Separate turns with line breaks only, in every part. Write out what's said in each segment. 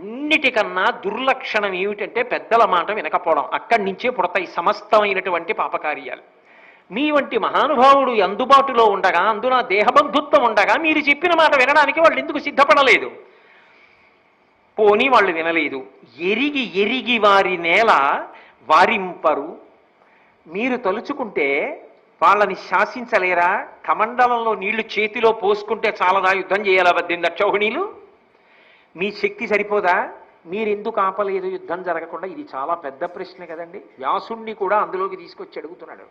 అన్నిటికన్నా దుర్లక్షణం ఏమిటంటే పెద్దల మాట వినకపోవడం. అక్కడి నుంచే పుడతాయి సమస్తమైనటువంటి పాపకార్యాలు. మీ వంటి మహానుభావుడు అందుబాటులో ఉండగా అందున దేహబంధుత్వం ఉండగా మీరు చెప్పిన మాట వినడానికి వాళ్ళు ఎందుకు సిద్ధపడలేదు? పోని వాళ్ళు వినలేదు. ఎరిగి ఎరిగి వారి నేల వారింపరు. మీరు తలుచుకుంటే వాళ్ళని శాసించలేరా? కమండలంలో నీళ్ళు చేతిలో పోసుకుంటే చాలదా యుద్ధం చేయాలా పద్దెనిమిది అక్షౌహిణీలు మీ శక్తి సరిపోదా? మీరెందుకు ఆపలేదు? యుద్ధం జరగకుండా? ఇది చాలా పెద్ద ప్రశ్న కదండి. వ్యాసుణ్ణి కూడా అందులోకి తీసుకొచ్చి అడుగుతున్నాడు.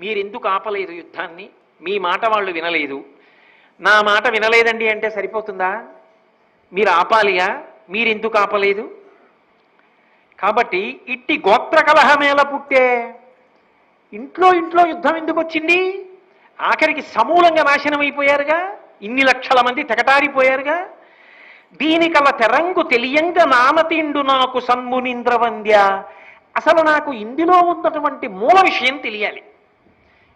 మీరెందుకు ఆపలేదు యుద్ధాన్ని? మీ మాట వాళ్ళు వినలేదు. నా మాట వినలేదండి అంటే సరిపోతుందా? మీరు ఆపాలియా? మీరెందుకు ఆపలేదు? కాబట్టి ఇట్టి గోత్ర కలహమేల పుట్టే ఇంట్లో ఇంట్లో యుద్ధం ఎందుకు వచ్చింది? ఆఖరికి సమూలంగా నాశనం అయిపోయారుగా ఇన్ని లక్షల మంది తెగటారిపోయారుగా? దీనికల తెరంగు తెలియంగ నానతిండు నాకు సన్మునింద్రవంద్య అసలు నాకు ఇందులో ఉన్నటువంటి మూల విషయం తెలియాలి.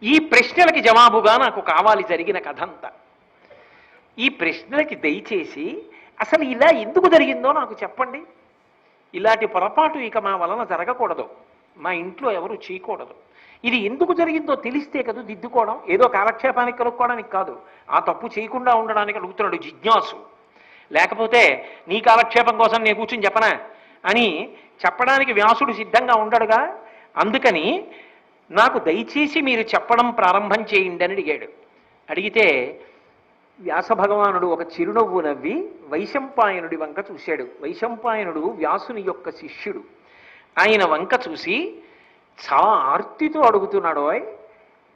ఈ ప్రశ్నలకి జవాబుగా నాకు కావాలి జరిగిన కథంతా. ఈ ప్రశ్నలకి దయచేసి అసలు ఇలా ఎందుకు జరిగిందో నాకు చెప్పండి. ఇలాంటి పొరపాటు ఇక మా వలన జరగకూడదు. మా ఇంట్లో ఎవరు చేయకూడదు. ఇది ఎందుకు జరిగిందో తెలిస్తే కదా దిద్దుకోవడం. ఏదో కాలక్షేపానికి కనుక్కోవడానికి కాదు. ఆ తప్పు చేయకుండా ఉండడానికి అడుగుతున్నాడు జిజ్ఞాసు. లేకపోతే నీ కాలక్షేపం కోసం నేను కూర్చుని చెప్పనా? అని చెప్పడానికి వ్యాసుడు సిద్ధంగా ఉండడుగా. అందుకని నాకు దయచేసి మీరు చెప్పడం ప్రారంభం చేయండి అని అడిగాడు. అడిగితే వ్యాస భగవానుడు ఒక చిరునవ్వు నవ్వి వైశంపాయనుడి వంక చూశాడు. వైశంపాయనుడు వ్యాసుని యొక్క శిష్యుడు. ఆయన వంక చూసి చాలా ఆర్తితో అడుగుతున్నాడు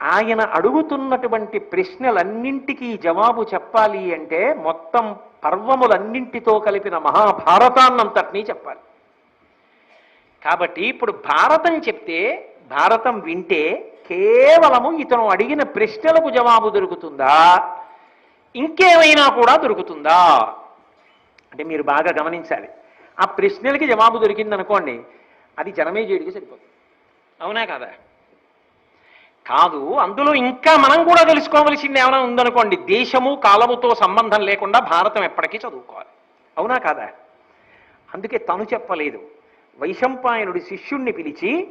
ఆయన అడుగుతున్నటువంటి ప్రశ్నలన్నింటికీ జవాబు చెప్పాలి అంటే మొత్తం పర్వములన్నింటితో కలిపిన మహాభారతాన్నంతటినీ చెప్పాలి. కాబట్టి ఇప్పుడు భారతం చెప్తే భారతం వింటే కేవలము ఇతను అడిగిన ప్రశ్నలకు జవాబు దొరుకుతుందా? ఇంకేమైనా కూడా దొరుకుతుందా? అంటే మీరు బాగా గమనించాలి. ఆ ప్రశ్నలకి జవాబు దొరికింది అనుకోండి అది జనమేజయుడికి సరిపోతుంది. అవునా కదా? కాదు అందులో ఇంకా మనం కూడా తెలుసుకోవలసింది ఏమైనా ఉందనుకోండి దేశము కాలముతో సంబంధం లేకుండా భారతం ఎప్పటికీ చదువుకోవాలి. అవునా కాదా? అందుకే తను చెప్పలేదు. వైశంపాయనుడి శిష్యుణ్ణి పిలిచి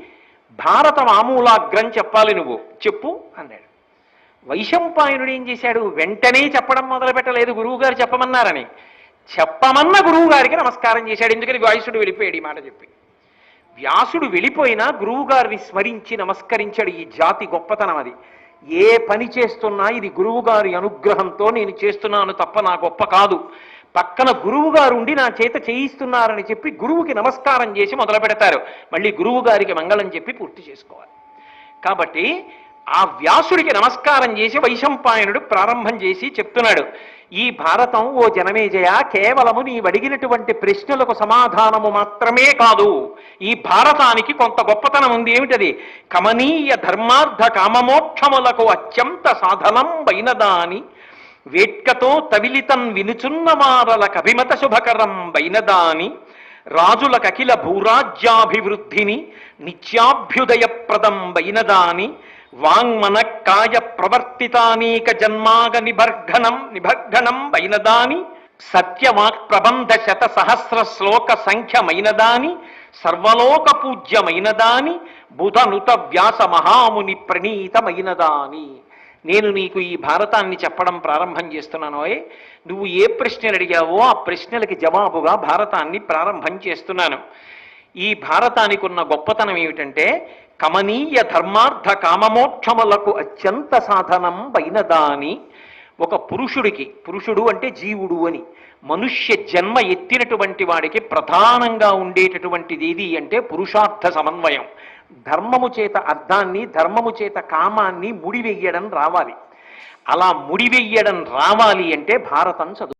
భారత ఆమూలాగ్రం చెప్పాలి నువ్వు చెప్పు అన్నాడు. వైశంపాయనుడు ఏం చేశాడు? వెంటనే చెప్పడం మొదలుపెట్టలేదు గురువుగారు చెప్పమన్నారని. చెప్పమన్న గురువు గారికి నమస్కారం చేశాడు ఎందుకని వాయుసుడు వెళ్ళిపోయాడు ఈ మాట చెప్పి. వ్యాసుడు వెళ్ళిపోయినా గురువుగారిని స్మరించి నమస్కరించాడు. ఈ జాతి గొప్పతనం అది. ఏ పని చేస్తున్నా ఇది గురువుగారి అనుగ్రహంతో నేను చేస్తున్నాను తప్ప నా గొప్ప కాదు. పక్కన గురువు గారు ఉండి నా చేత చేయిస్తున్నారని చెప్పి గురువుకి నమస్కారం చేసి మొదలు పెడతారు మళ్ళీ గురువు గారికి మంగళం చెప్పి పూర్తి చేసుకోవాలి. కాబట్టి ఆ వ్యాసుడికి నమస్కారం చేసి వైశంపాయనుడు ప్రారంభం చేసి చెప్తున్నాడు ఈ భారతం ఓ జనమేజయ కేవలము నీవు అడిగినటువంటి ప్రశ్నలకు సమాధానము మాత్రమే కాదు. ఈ భారతానికి కొంత గొప్పతనం ఉంది. ఏమిటది? కమనీయ ధర్మార్థ కామమోక్షములకు అత్యంత సాధనం బైనదాని వేట్కతో తవిలితం వినుచున్నవారల కభిమత శుభకరం బైనదాని రాజుల కకిల భూరాజ్యాభివృద్ధిని నిత్యాభ్యుదయప్రదం బైనదాని వాంగ్మన కాయ ప్రవర్తితానీక జన్మాగ నిభర్ఘనం నిభర్ఘనం వైనదాని సత్యవాక్ ప్రబంధ శత సహస్ర శ్లోక సంఖ్యమైనదాని సర్వలోక పూజ్యమైనదాని బుధనుత వ్యాస మహాముని ప్రణీతమైనదాని నేను నీకు ఈ భారతాన్ని చెప్పడం ప్రారంభం చేస్తున్నానోయ్ నువ్వు ఏ ప్రశ్నలు అడిగావో ఆ ప్రశ్నలకి జవాబుగా భారతాన్ని ప్రారంభం చేస్తున్నాను. ఈ భారతానికి ఉన్న గొప్పతనం ఏమిటంటే కమనీయ ధర్మార్థ కామమోక్షములకు అత్యంత సాధనం బైనదాని ఒక పురుషుడికి పురుషుడు అంటే జీవుడు అని. మనుష్య జన్మ ఎత్తినటువంటి వాడికి ప్రధానంగా ఉండేటటువంటిది ఏది అంటే పురుషార్థ సమన్వయం. ధర్మము చేత అర్థాన్ని ధర్మము చేత కామాన్ని ముడివెయ్యడం రావాలి. అలా ముడివెయ్యడం రావాలి అంటే భారతం చదువు.